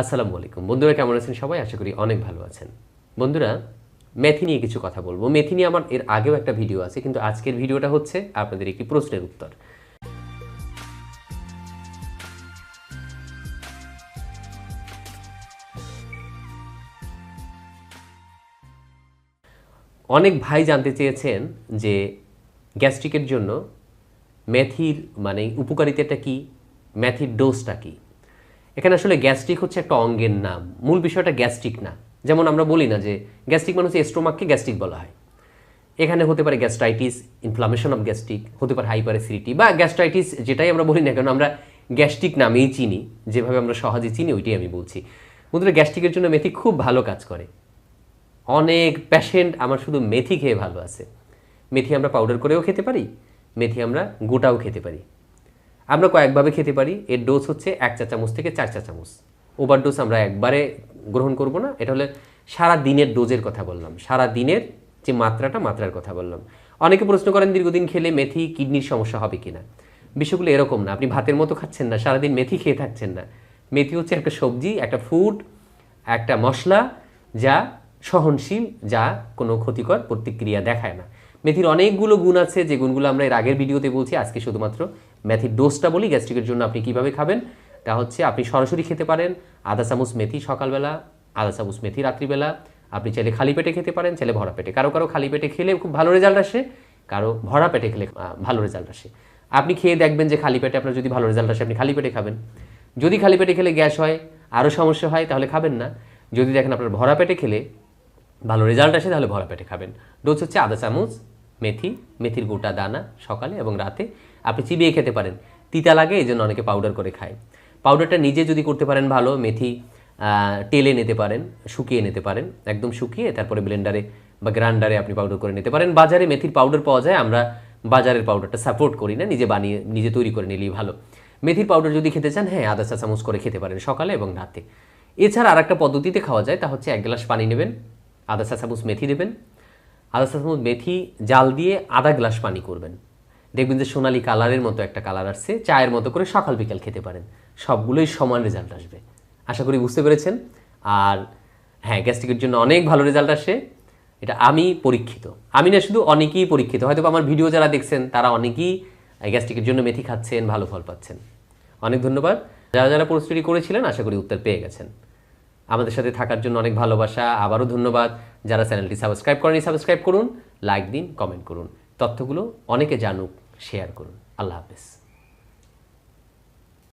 আসসালামু আলাইকুম। বন্ধুরা, কেমন আছেন সবাই? আশা করি অনেক ভালো আছেন। বন্ধুরা, মেথি নিয়ে কিছু কথা বলব। মেথি নিয়ে আমার এর আগেও একটা ভিডিও আছে, কিন্তু আজকের ভিডিওটা হচ্ছে আপনাদের একটি প্রশ্নের উত্তর। অনেক ভাই জানতে চেয়েছেন যে গ্যাস্ট্রিকের জন্য মেথির মানে উপকারিতাটা কি? মেথির ডোজটা কি? এখানে আসলে গ্যাস্ট্রিক হচ্ছে একটা অঙ্গের নাম। মূল বিষয়টা গ্যাস্ট্রিক না। যেমন আমরা বলি না যে গ্যাস্ট্রিক মানুষ স্টোমাককে গ্যাস্ট্রিক বলা হয়। এখানে হতে পারে গ্যাস্ট্রাইটিস ইনফ্লামেশন অফ গ্যাস্ট্রিক হতে পারে হাইপার অ্যাসিডিটি বা গ্যাস্ট্রাইটিস যেটাই আমরা বলি না কেন, আমরা গ্যাস্ট্রিক নামেই চিনি। যেভাবে আমরা সহজে চিনি, ওইটাই আমি বলছি। বন্ধুরা, গ্যাস্ট্রিকের জন্য মেথি খুব ভালো কাজ করে। অনেক প্যাশেন্ট আমার শুধু মেথি খেয়ে ভালো আছে। মেথি আমরা পাউডার করেও খেতে পারি, মেথি আমরা গোটাও খেতে পারি। আমরা কয়েকভাবে খেতে পারি। এর ডোজ হচ্ছে এক চা চামচ থেকে চার চা চামচ। ওভার ডোজ আমরা একবারে গ্রহণ করব না। এটা হলে সারা দিনের ডোজের কথা বললাম। সারা দিনের যে মাত্রাটা, মাত্রার কথা বললাম। অনেকে প্রশ্ন করেন, দীর্ঘদিন খেলে মেথি, কিডনির সমস্যা হবে কিনা? বিষয়গুলো এরকম না। আপনি ভাতের মতো খাচ্ছেন না, সারাদিন মেথি খেয়ে থাকছেন না। মেথি হচ্ছে একটা সবজি, একটা ফুড একটা মশলা যা সহনশীল, যা কোনো ক্ষতিকর প্রতিক্রিয়া দেখায় না। মেথির অনেকগুলো গুণ আছে। যে গুণগুলো আমরা এর আগের ভিডিওতে বলছি, আজকে শুধুমাত্র মেথির ডোজটা বলি, গ্যাস্ট্রিকের জন্য আপনি কীভাবে খাবেন, তা হচ্ছে আপনি সরাসরি খেতে পারেন আধা চামচ মেথি সকালবেলা আধা চামচ মেথি রাত্রিবেলা, আপনি চাইলে খালি পেটে খেতে পারেন, চাইলে ভরা পেটে। কারও কারও খালি পেটে খেলে খুব ভালো রেজাল্ট আসে, কারও ভরা পেটে খেলে ভালো রেজাল্ট আসে। আপনি খেয়ে দেখবেন যে খালি পেটে আপনার যদি ভালো রেজাল্ট আসে, আপনি খালি পেটে খাবেন। যদি খালি পেটে খেলে গ্যাস হয় আরও সমস্যা হয়, তাহলে খাবেন না। যদি দেখেন আপনার ভরা পেটে খেলে ভালো রেজাল্ট আসে, তাহলে ভরা পেটে খাবেন। ডোজ হচ্ছে আধা চামচ মেথি, মেথির গোটা দানা সকালে এবং রাতে আপনি চিবিয়ে খেতে পারেন। তিতা লাগে এই জন্য অনেকে পাউডার করে খায়। পাউডারটা নিজে যদি করতে পারেন ভালো, মেথি টেলে নিতে পারেন, শুকিয়ে নিতে পারেন, একদম শুকিয়ে তারপরে ব্লেন্ডারে বা গ্রাইন্ডারে আপনি পাউডার করে নিতে পারেন। বাজারে মেথির পাউডার পাওয়া যায়, আমরা বাজারের পাউডারটা সাপোর্ট করি না, নিজে বানিয়ে, নিজে তৈরি করে নিলেই ভালো। মেথির পাউডার যদি খেতে চান হ্যাঁ আধা চা চামচ করে খেতে পারেন সকালে এবং রাতে। এছাড়া আর একটা পদ্ধতিতে খাওয়া যায়, তা হচ্ছে এক গ্লাস পানি নেবেন আধা চা চামচ মেথি দেবেন চা চামচ মেথি, জাল দিয়ে আধা গ্লাস পানি করবেন। দেখবেন যে সোনালি কালারের মতো একটা কালার আসছে, চায়ের মতো করে সকাল বিকাল খেতে পারেন। সবগুলোই সমান রেজাল্ট আসবে। আশা করি বুঝতে পেরেছেন। আর হ্যাঁ গ্যাস্ট্রিকের জন্য অনেক ভালো রেজাল্ট আসে। এটা আমি পরীক্ষিত। আমি না, শুধু অনেকেই পরীক্ষিত। হয়তো আমার ভিডিও যারা দেখছেন, তারা অনেকেই গ্যাস্ট্রিকের জন্য মেথি খাচ্ছেন, ভালো ফল পাচ্ছেন। অনেক ধন্যবাদ। যারা যারা প্রস্তুতি করেছিলেন, আশা করি উত্তর পেয়ে গেছেন। আমাদের সাথে থাকার জন্য অনেক ভালোবাসা, আবারও ধন্যবাদ। যারা চ্যানেলটি সাবস্ক্রাইব করেনি, সাবস্ক্রাইব করুন, লাইক দিন, কমেন্ট করুন। তথ্যগুলো অনেকে জানুক, শেয়ার করুন। আল্লাহ হাফেজ।